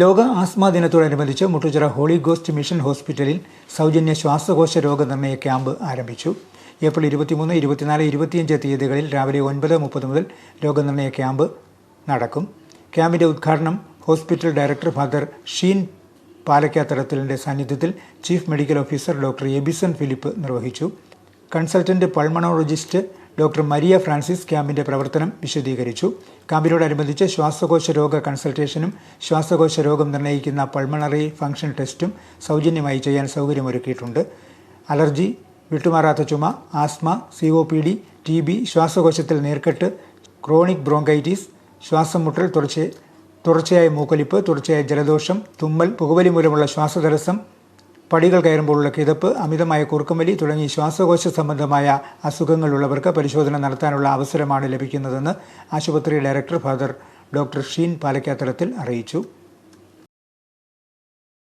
ലോക ആസ്മ ദിനത്തോടനുബന്ധിച്ച് Muttuchira holy ghost mission ഹോസ്പിറ്റലിൽ സൗജന്യ ശ്വാസകോശ രോഗനിർണയ ക്യാമ്പ് ആരംഭിച്ചു. ഏപ്രിൽ ഇരുപത്തിമൂന്ന് ഇരുപത്തിനാല് ഇരുപത്തിയഞ്ച് തീയതികളിൽ രാവിലെ ഒൻപത് മുപ്പത് മുതൽ രോഗനിർണയ ക്യാമ്പ് നടക്കും. ക്യാമ്പിന്റെ ഉദ്ഘാടനം ഹോസ്പിറ്റൽ ഡയറക്ടർ ഫാദർ ഷീൻ പാലക്കാത്തടത്തിലിന്റെ സാന്നിധ്യത്തിൽ chief medical officer doctor Abison Philip നിർവഹിച്ചു. Consultant pulmonologist doctor Maria Francis ക്യാമ്പിന്റെ പ്രവർത്തനം വിശദീകരിച്ചു. ക്യാമ്പിനോടനുബന്ധിച്ച് ശ്വാസകോശ രോഗ കൺസൾട്ടേഷനും ശ്വാസകോശ രോഗം നിർണയിക്കുന്ന പൾമണറി ഫംഗ്ഷൻ ടെസ്റ്റും സൗജന്യമായി ചെയ്യാൻ സൗകര്യമൊരുക്കിയിട്ടുണ്ട്. അലർജി വിട്ടുമാറാത്ത ചുമ asthma C O P D T B ശ്വാസകോശത്തിൽ നീർക്കെട്ട് ക്രോണിക് ബ്രോങ്കൈറ്റിസ് ശ്വാസം മുട്ടൽ തുടർച്ച തുടർച്ചയായ മൂക്കൊലിപ്പ് തുടർച്ചയായ ജലദോഷം തുമ്മൽ പുകവലി മൂലമുള്ള ശ്വാസതടസ്സം പടികൾ കയറുമ്പോഴുള്ള കിതപ്പ് അമിതമായ കുറുക്കുമലി തുടങ്ങി ശ്വാസകോശ സംബന്ധമായ അസുഖങ്ങളുള്ളവർക്ക് പരിശോധന നടത്താനുള്ള അവസരമാണ് ലഭിക്കുന്നതെന്ന് ആശുപത്രി ഡയറക്ടർ ഫാദർ ഡോക്ടർ ഷീൻ പാലക്കാത്തലത്തിൽ അറിയിച്ചു.